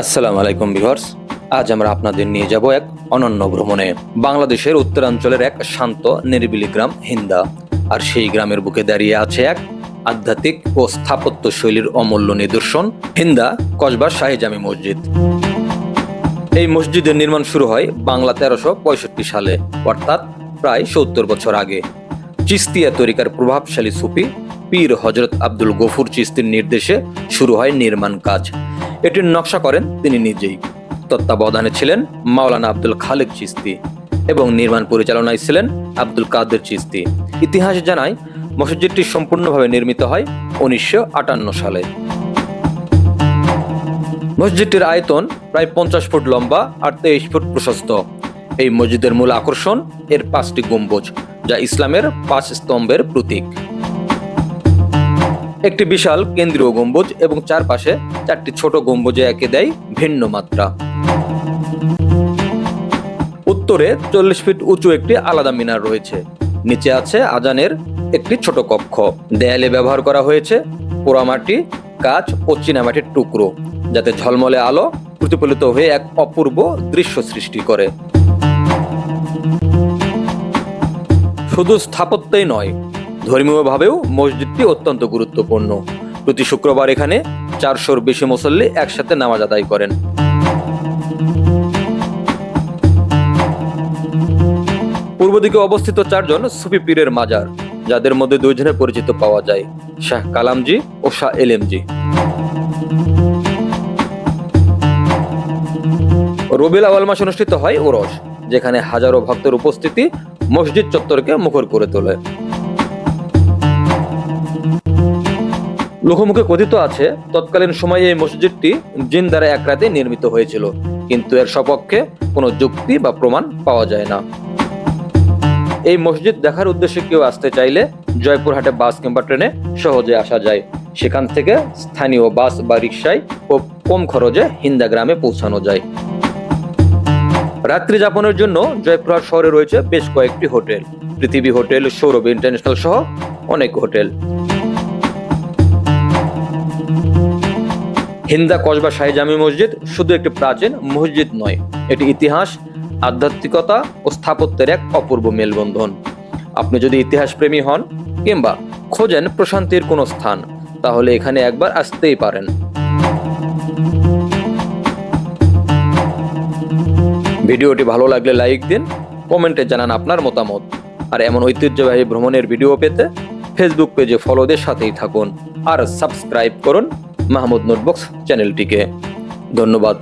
আসসালামু আলাইকুম ভিউয়ার্স, আজ আমরা আপনাদের নিয়ে যাব এক অনন্য ভ্রমণে, বাংলাদেশের উত্তরাঞ্চলের এক শান্ত, নিরিবিলি গ্রাম হিন্দা। আর সেই গ্রামের বুকে দাঁড়িয়ে আছে এক আধ্যাত্মিক ও স্থাপত্য শৈলীর অমূল্য নিদর্শন, হিন্দা কসবা শাহিজামি মসজিদ। এই মসজিদের নির্মাণ শুরু হয় বাংলা তেরোশো পঁয়ষট্টি সালে, অর্থাৎ প্রায় সত্তর বছর আগে। চিস্তিয়া তরিকার প্রভাবশালী সুফি পীর হজরত আব্দুল গফুর চিস্তির নির্দেশে শুরু হয় নির্মাণ কাজ। এটির নকশা করেন তিনি নিজেই। তত্ত্বাবধানে ছিলেন মাওলানা আব্দুল খালেক চিস্তি এবং নির্মাণ পরিচালনায় ছিলেন আব্দুল কাদের চিস্তি। ইতিহাস জানায় মসজিদটি সম্পূর্ণভাবে নির্মিত হয় উনিশশো আটান্ন সালে। মসজিদটির আয়তন প্রায় পঞ্চাশ ফুট লম্বা আর তেইশ ফুট প্রশস্ত। এই মসজিদের মূল আকর্ষণ এর পাঁচটি গম্বুজ, যা ইসলামের পাঁচ স্তম্ভের প্রতীক। একটি বিশাল কেন্দ্রীয় গম্বুজ এবং চারপাশে চারটি ছোট গম্বুজে একে দেয় ভিন্ন মাত্রা। উত্তরে চল্লিশ ফিট উঁচু একটি আলাদা মিনার রয়েছে। নিচে আছে আজানের একটি ছোট কক্ষ। দেয়ালে ব্যবহার করা হয়েছে পোড়ামাটি, কাঁচ ও চীনামাটির টুকরো, যাতে ঝলমলে আলো প্রতিফলিত হয়ে এক অপূর্ব দৃশ্য সৃষ্টি করে। শুধু স্থাপত্যই নয় ধর্মীয়ভাবেও মসজিদটি অত্যন্ত গুরুত্বপূর্ণ। প্রতি শুক্রবার এখানে চারশোর বেশি মুসল্লি একসাথে নামাজ আদায় করেন। পূর্ব দিকে অবস্থিত চারজন সুফি পীরের মাজার, যাদের মধ্যে দুইজনের পরিচিত পাওয়া যায়, শাহ কালামজি ও শাহ এলেমজি। রবিল আওয়াল মাস অনুষ্ঠিত হয় ওরস, যেখানে হাজারো ভক্তের উপস্থিতি মসজিদ চত্বরকে মুখর করে তোলে। লোকমুখে কথিত আছে, তৎকালীন সময়ে এই মসজিদটি জিন দ্বারা এক রাতে নির্মিত হয়েছিল, কিন্তু এর সপক্ষে কোনো যুক্তি বা প্রমাণ পাওয়া যায় না। এই মসজিদ দেখার উদ্দেশ্যে কেউ আসতে চাইলে জয়পুরহাটে বাস কিংবা ট্রেনে সহজে আসা যায়। সেখান থেকে স্থানীয় বাস বা রিক্সায় ও কম খরচে হিন্দা গ্রামে পৌঁছানো যায়। রাত্রি যাপনের জন্য জয়পুরহাট শহরে রয়েছে বেশ কয়েকটি হোটেল। পৃথিবী হোটেল, সৌরভ ইন্টারন্যাশনাল সহ অনেক হোটেল। হিন্দা কসবা শাহী জামি মসজিদ শুধু একটি প্রাচীন মসজিদ নয়, এটি ইতিহাস, আধ্যাত্মিকতা ও স্থাপত্যের এক অপূর্ব মেলবন্ধন। আপনি যদি ইতিহাস প্রেমী হন কিংবা খোঁজেন প্রশান্তির কোনো স্থান, তাহলে এখানে একবার আসতেই পারেন। ভিডিওটি ভালো লাগলে লাইক দিন, কমেন্টে জানান আপনার মতামত। আর এমন ঐতিহ্যবাহী ভ্রমণের ভিডিও পেতে ফেসবুক পেজে ফলোদের সাথেই থাকুন। আর সাবস্ক্রাইব করুন। মাহমুদ নোটবক্স চ্যানেলটিকে ধন্যবাদ